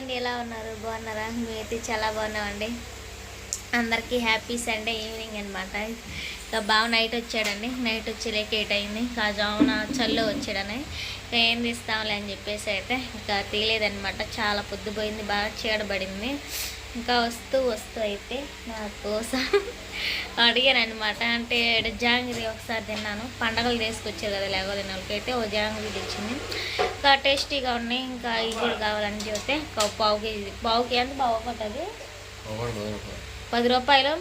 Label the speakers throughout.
Speaker 1: అండి ఎలా ఉన్నారు? బాగున్నారా? మేమైతే చాలా బాగున్నామండి. అందరికీ హ్యాపీ సండే ఈవినింగ్ అనమాట ఇంకా బాగా నైట్ వచ్చాడండి. నైట్ వచ్చి లేక ఎయిట్ అయింది. ఇంకా జామున చల్లు వచ్చాడని. ఇంకా ఏం తీస్తాంలే అని చెప్పేసి అయితే ఇంకా తీయలేదనమాట చాలా పొద్దుపోయింది బాగా చీడబడింది ఇంకా వస్తూ వస్తూ అయితే నా కోసం అడిగాను అనమాట అంటే జాంగిరి ఒకసారి తిన్నాను. పండగలు తీసుకొచ్చారు కదా లేకపోతే అయితే ఓ జాంగిరి తెచ్చింది. ఇంకా టేస్టీగా ఉన్నాయి. ఇంకా ఇవి కూడా కావాలని చెప్తే పావు కేజీ పావు కేజీ అంటే బాగా ఒకటి
Speaker 2: ఒకటి పది రూపాయలు.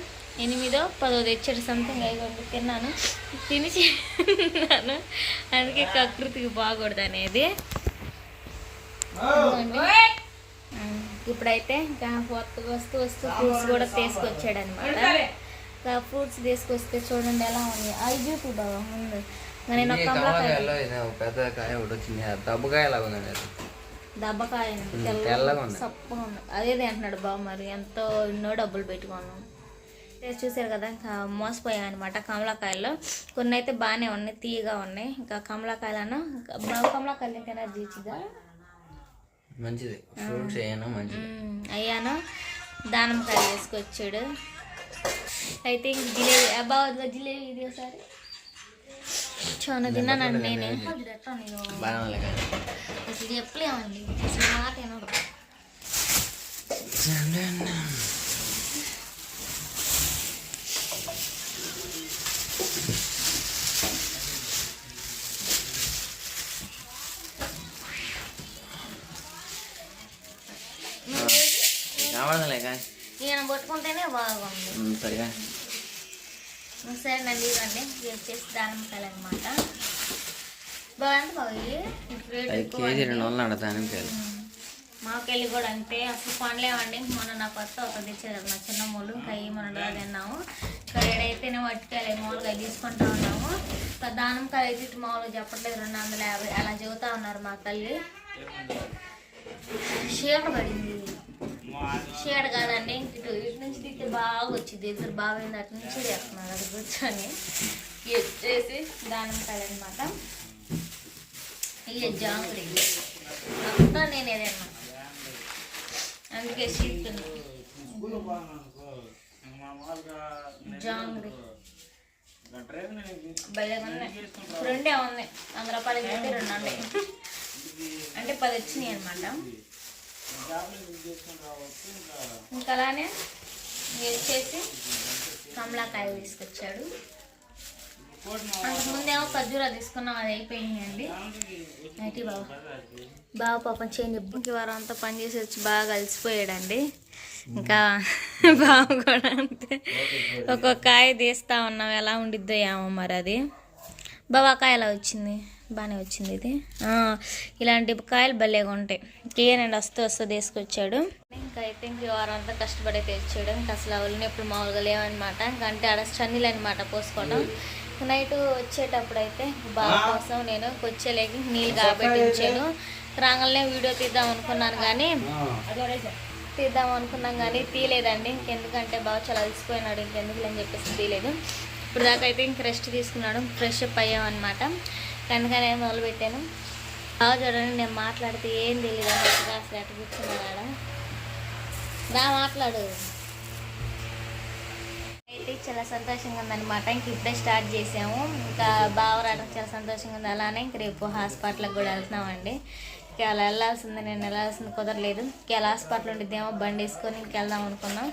Speaker 1: ఎనిమిదో పదో తెచ్చాడు సంథింగ్ ఐదు తిన్నాను. తిని తిన్నాను అందుకే కకృతికి బాగూడదు అనేది ఇప్పుడైతే ఇంకా వస్తూ వస్తూ వస్తూ ఫ్రూట్స్ కూడా తీసుకొచ్చాడు అనమాట ఇంకా ఫ్రూట్స్ తీసుకొస్తే చూడండి ఎలా ఉంది అవి చూపి బాబా ముందు. నేను
Speaker 2: పెద్ద కాయ ఒకటి వచ్చింది. దబ్బకాయ. అది ఉంది.
Speaker 1: సప్పగా ఉంది. అదేదే అంటున్నాడు బాబు మరి. ఎంతో ఎన్నో డబ్బులు పెట్టుకున్నాం. టేస్ట్ చూసారు కదా ఇంకా మోసపోయాం అనమాట కమలాకాయల్లో. కొన్ని అయితే బాగానే ఉన్నాయి తీయగా ఉన్నాయి. ఇంకా కమలాకాయలను బాబు కమలాకాయలు ఇంకా ఎనర్జీ
Speaker 2: మంచిది. ఫ్రూట్స్ ఏమైనా మంచిది.
Speaker 1: అయ్యాను. దానిమ్మకాయ వేసుకొచ్చాడు అయితే ఇంక జిలేబీ అబ్బా వద్దు జిలేబీ ఇది ఒకసారి. చాలా తిన్నానండి నేనే అసలు చెప్పలేమండి. అసలు మాట వినడు
Speaker 2: కాయ
Speaker 1: ఈయన పట్టుకుంటేనే బాగుంది.
Speaker 2: సరిగా.
Speaker 1: సరే నండి ఇవ్వండి. ఇది వచ్చేసి దానిమ్మకాయలు అనమాట బాగుంది బాగా
Speaker 2: కేజీ. రెండు వందలు అడతాను పేరు
Speaker 1: మాకెళ్ళి కూడా అంతే. అసలు పండ్లేమండి మొన్న నా కొత్త ఒక తెచ్చారు. నా చిన్న మూలు ఇంకా ఈ మొన్న తిన్నాము ఇక్కడ ఏడైతేనే వట్టుకాయలు మామూలుగా తీసుకుంటా ఉన్నాము. దానిమ్మకాయలు అయితే ఇటు మామూలుగా చెప్పట్లేదు. రెండు వందల యాభై. అలా చెబుతా ఉన్నారు మా తల్లి. షేడ పడింది. చీడ కాదండి. ఇటు ఇటు నుంచి తిట్టి బాగా వచ్చింది. ఇద్దరు బాగా అటు నుంచి చేస్తున్నారు అది కూర్చొని వచ్చేసి దానిమ్మకాయలు అనమాట ఇవి జాంగ్రీ అంతా నేను ఏదన్నా అందుకే సీట్లు జాంగ్రీ భలే ఉన్నాయి. రెండే ఉన్నాయి. వంద రూపాయలు రెండు ఉన్నాయి. అంటే పది వచ్చినాయి అనమాట ఇంకా అలానే ఇవి కమలాకాయ తీసుకొచ్చాడు. అంతకుముందేమో ఖర్జూరా తీసుకున్నాం అది అయిపోయింది అండి నైటీ బాబు బాగా పాపం చేయండి ఇంక వారం అంతా పని చేసి వచ్చి బాగా కలిసిపోయాడండి ఇంకా బాబు కూడా అంతే. ఒక్కొక్క కాయ తీస్తా ఉన్నాం ఎలా ఉండిద్దో ఏమో మరి అది. బాబా కాయ ఎలా వచ్చింది? బాగానే వచ్చింది ఇది. ఇలాంటి కాయలు భలేగా ఉంటాయి. తీయనండి వస్తూ వస్తూ తీసుకొచ్చాడు. ఇంకా అయితే ఇంక ఈ వారం అంతా కష్టపడి తెచ్చాడు. ఇంకా అసలు అవన్నీ ఎప్పుడు మామూలుగా లేవన్నమాట. ఇంకా అంటే ఆడ చన్నీలు అనమాట పోసుకోవడం నైట్ వచ్చేటప్పుడు అయితే బాగా కోసం నేను కొచ్చేలేకి నీళ్ళు కాబట్టించాను రాగానే వీడియో తీద్దాం అనుకున్నాను కానీ తీద్దాం అనుకున్నాం కానీ తీయలేదండి. ఇంకెందుకంటే బాగా చాలా అలసిపోయినాడు. ఇంకెందుకు అని చెప్పేసి తీయలేదు. ఇప్పుడు దాకా అయితే ఇంక రెస్ట్ తీసుకున్నాడు. ఫ్రెష్ అప్ అయ్యామన్నమాట. కనుక మొదలు పెట్టాను బాగా చూడండి నేను మాట్లాడితే ఏం తెలియదు అన్నట్టుగా అసలు ఎట్ట కూర్చున్నాడు దా మాట్లాడు. అయితే చాలా సంతోషంగా ఉందన్నమాట. ఇంక ఇప్పుడే స్టార్ట్ చేసాము. ఇంకా బావ రావడం చాలా సంతోషంగా ఉంది. అలానే ఇంక రేపు హాస్పిటల్కి కూడా వెళ్తున్నామండి. ఇంకా అలా వెళ్ళాల్సింది. నేను వెళ్ళాల్సింది కుదరలేదు. ఇంకా అలా హాస్పిటల్ ఉండిద్దేమో బండి వేసుకొని ఇంక వెళ్దాం అనుకున్నాం.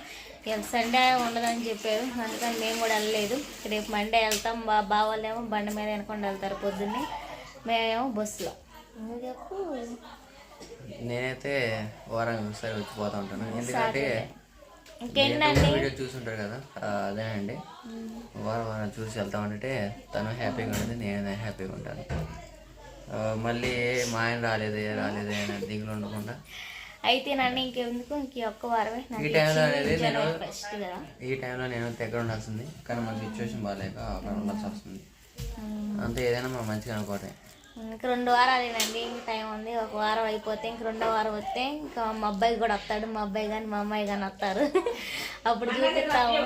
Speaker 1: సండే ఉండదని చెప్పారు. అందుకని మేము కూడా వెళ్ళలేదు. రేపు మండే వెళ్తాం. బా బావాళ్ళేమో బండి మీద వెనకుండా వెళ్తారు పొద్దున్నే. మేమేమో బస్సులో
Speaker 2: నేనైతే వారానికి ఒకసారి వచ్చి పోతా ఉంటాను. ఎందుకంటే
Speaker 1: ఇంకేంటండి?
Speaker 2: వీడియో చూసుంటారు కదా. అదేనండి వారం వారం చూసి వెళ్తా ఉంటే తను హ్యాపీగా ఉంటుంది నేను హ్యాపీగా ఉంటాను. మళ్ళీ మా ఆయన రాలేదే రాలేదే అని దిగులు ఉండకుండా.
Speaker 1: అయితే నన్ను ఇంకెందుకు? ఇంక ఒక్క వారమే నాకు
Speaker 2: ఈ టైంలో అనేది నేను
Speaker 1: ఫస్ట్ కదా.
Speaker 2: ఈ టైంలో నేను దగ్గర ఉండాల్సింది కానీ మన సిచ్యువేషన్ బాగాలేక అక్కడ ఉండాల్సి వస్తుంది. అంతే ఏదైనా మనం మంచిగా అనుకోవటం
Speaker 1: ఇంక రెండు వారాలేనండి ఇంక టైం ఉంది ఒక వారం అయిపోతే ఇంక రెండో వారం వస్తే ఇంకా మా అబ్బాయి కూడా వస్తాడు మా అబ్బాయి కానీ మా అమ్మాయి కానీ వస్తారు. అప్పుడు చూపిస్తాము.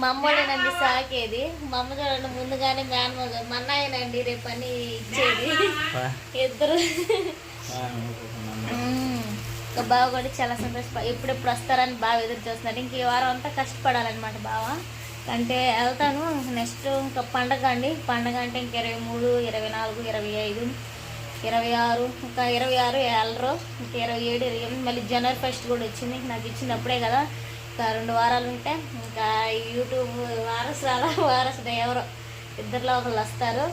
Speaker 1: మా అమ్మోడేనండి సాకేది. మా అమ్మ చూడండి ముందుగానే మేనమో మా అన్నయ్యనండి రేపు అన్ని ఇచ్చేది. ఇద్దరు. ఇంకా బావ కూడా చాలా సంతోష ఎప్పుడెప్పుడు వస్తారని బాగా ఎదురు చూస్తున్నాడు. ఇంక ఈ వారం అంతా కష్టపడాలన్నమాట బావ. అంటే వెళ్తాను. నెక్స్ట్ ఇంకా పండగ అండి. పండగ అంటే ఇంక ఇరవై మూడు ఇరవై నాలుగు ఇరవై ఐదు ఇరవై ఆరు ఇంకా ఇరవై ఆరు వెళ్ళరు ఇంకా ఇరవై ఏడు ఇరవై ఎనిమిది మళ్ళీ జనవరి ఫస్ట్ కూడా వచ్చింది. నాకు ఇచ్చినప్పుడే కదా. ఇంకా రెండు వారాలు ఉంటే ఇంకా యూట్యూబ్ వారసురాల వారసుడు ఎవరో ఇద్దరిలో ఒకళ్ళు వస్తారు.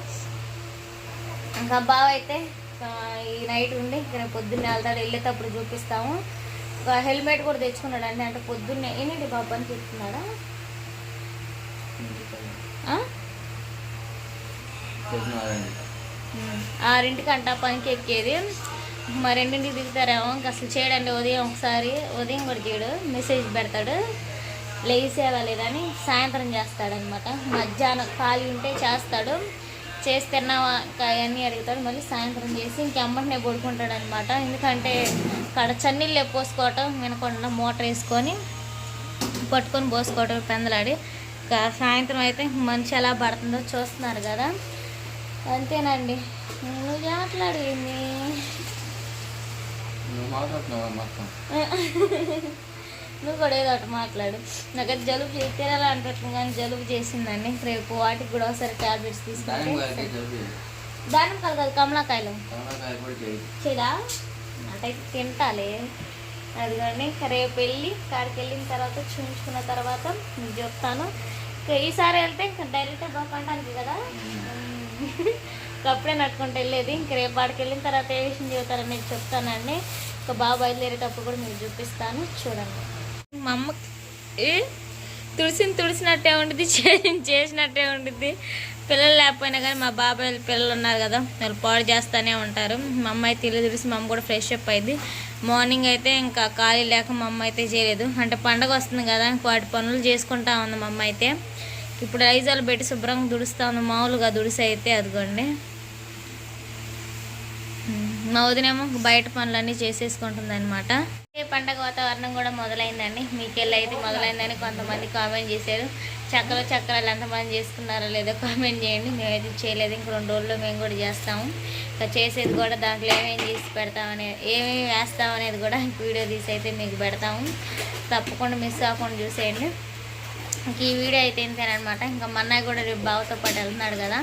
Speaker 1: ఇంకా బావ అయితే ఈ నైట్ ఉండి ఇక్కడ పొద్దున్నే వెళ్తాడు వెళ్ళేటప్పుడు చూపిస్తాము. హెల్మెట్ కూడా తెచ్చుకున్నాడు అండి అంటే పొద్దున్నే ఏంటండి బాబు అని చెప్తున్నాడా? ఆరింటికంట పనికి ఎక్కేది. మరి రెండింటికి దిగుతారేమో ఇంకా అసలు చేయడండి. ఉదయం ఒకసారి ఉదయం కూడా చేయడు. మెసేజ్ పెడతాడు. లేసేవా లేదని సాయంత్రం చేస్తాడనమాట మధ్యాహ్నం ఖాళీ ఉంటే చేస్తాడు. చేసి తిన్నావా? ఇంకా అవన్నీ అడుగుతాడు. మళ్ళీ సాయంత్రం చేసి ఇంకెమ్మటనే పడుకుంటాడు అనమాట ఎందుకంటే అక్కడ చన్నీళ్ళు పోసుకోవటం వినకుండా మోటార్ వేసుకొని పట్టుకొని పోసుకోవటం పెందలాడి. ఇంకా సాయంత్రం అయితే మంచి ఎలా పడుతుందో చూస్తున్నారు కదా. అంతేనండి. నువ్వు మాట్లాడింది
Speaker 2: నువ్వు మాట్లాడుతున్నావా మొత్తం?
Speaker 1: నువ్వు కూడా ఏదో ఒకటి మాట్లాడు. నాకైతే జలుబు తినాలి అనిపిస్తుంది కానీ జలుబు చేసిందండి. రేపు వాటికి కూడా ఒకసారి ట్యాబ్లెట్స్ తీసుకుంటే దాని కాదు కదా కమలాకాయలు.
Speaker 2: చేయదా
Speaker 1: అటైతే తింటాలే. అదిగోండి రేపు వెళ్ళి కాడికి వెళ్ళిన తర్వాత చూపించుకున్న తర్వాత మీకు చెప్తాను. ఇంకా ఈసారి వెళ్తే ఇంకా డైరెక్ట్ బాగుంటానికి కదా? అప్పుడే నడుచుకుంటూ వెళ్ళేది. ఇంక రేపు ఆడికి వెళ్ళిన తర్వాత ఏ విషయం చెబుతారని మీకు చెప్తానండి. ఇంకా బాగా బయలుదేరేటప్పుడు కూడా మీకు చూపిస్తాను. చూడండి. మా అమ్మ ఏ? తుడిసిని తుడిసినట్టే ఉండిద్ది చేసినట్టే ఉండిద్ది. పిల్లలు లేకపోయినా కానీ మా బాబాయ్ పిల్లలు ఉన్నారు కదా వాళ్ళు పాడు చేస్తూనే ఉంటారు. మా అమ్మ అయితే ఇల్లు తుడిసి మా అమ్మ కూడా ఫ్రెష్ అప్ అయింది. మార్నింగ్ అయితే ఇంకా ఖాళీ లేక మా అమ్మ అయితే చేయలేదు. అంటే పండగ వస్తుంది కదా వాటి పనులు చేసుకుంటా ఉంది మా అమ్మ అయితే. ఇప్పుడు ఐజాలు పెట్టి శుభ్రంగా దుడుస్తా ఉంది మామూలుగా దుడిసి అయితే అదిగోండి. మా వదినేమో బయట పనులన్నీ చేసేసుకుంటుంది అనమాట ఏ పండగ వాతావరణం కూడా మొదలైందండి. మీకెళ్ళి అయితే మొదలైందని కొంతమంది కామెంట్ చేశారు. చక్కలు చక్కరాలు ఎంతమంది చేసుకున్నారో లేదో కామెంట్ చేయండి. మేమైతే చేయలేదు. ఇంక రెండు రోజుల్లో మేము కూడా చేస్తాము. ఇంకా చేసేది కూడా దాంట్లో ఏమేమి చేసి పెడతామనే ఏమేమి వేస్తాం అనేది కూడా వీడియో తీసి అయితే మీకు పెడతాము. తప్పకుండా మిస్ అవ్వకుండా చూసేయండి. ఇంక ఈ వీడియో అయితే ఇంతేనమాట ఇంకా మా కూడా రేపు బావతో పాటు వెళ్తున్నాడు కదా.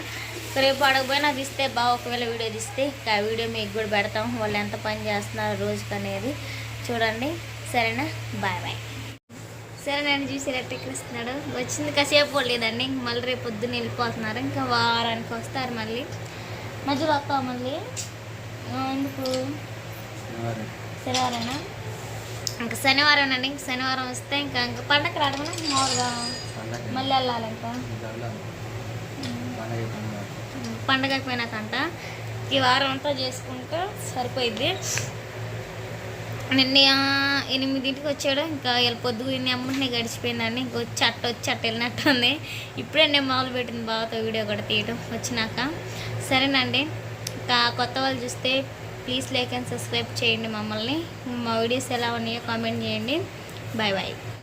Speaker 1: రేపు అడగపోయినా తీస్తే బావ ఒకవేళ వీడియో తీస్తే ఇంకా ఆ వీడియో మీకు కూడా పెడతాం. వాళ్ళు ఎంత పని చేస్తున్నారు రోజుకి అనేది చూడండి. సరేనా? Bye bye. సరే నేను చూసి ఎట్టిస్తున్నాడు వచ్చింది కాసేపు లేదండి. ఇంక మళ్ళీ రేపు పొద్దున్న వెళ్ళిపోతున్నారు. ఇంకా వారానికి వస్తారు మళ్ళీ. మధ్యలో వస్తావు మళ్ళీ? ఎందుకు? శనివారమేనా ఇంకా శనివారం అండి ఇంక శనివారం వస్తే ఇంకా ఇంకా పండగ రావడం మామూలుగా మళ్ళీ వెళ్ళాలి ఇంకా. పండగకి పోయినాకంట ఈ వారం అంతా చేసుకుంటే సరిపోయిద్ది. నిన్న ఎనిమిదింటికి వచ్చాడు ఇంకా వెళ్ళిపోద్దు ఇన్ని అమ్మని గడిచిపోయిందండి ఇంక వచ్చి అట్ట వచ్చి అట్ట వెళ్ళినట్టు ఉంది ఇప్పుడే నేను మొదలు పెట్టింది బావతో వీడియో కూడా తీయడం వచ్చినాక. సరేనండి ఇంకా కొత్త వాళ్ళు చూస్తే ప్లీజ్ లైక్ అండ్ సబ్స్క్రైబ్ చేయండి మమ్మల్ని. మా వీడియోస్ ఎలా ఉన్నాయో కామెంట్ చేయండి. Bye bye.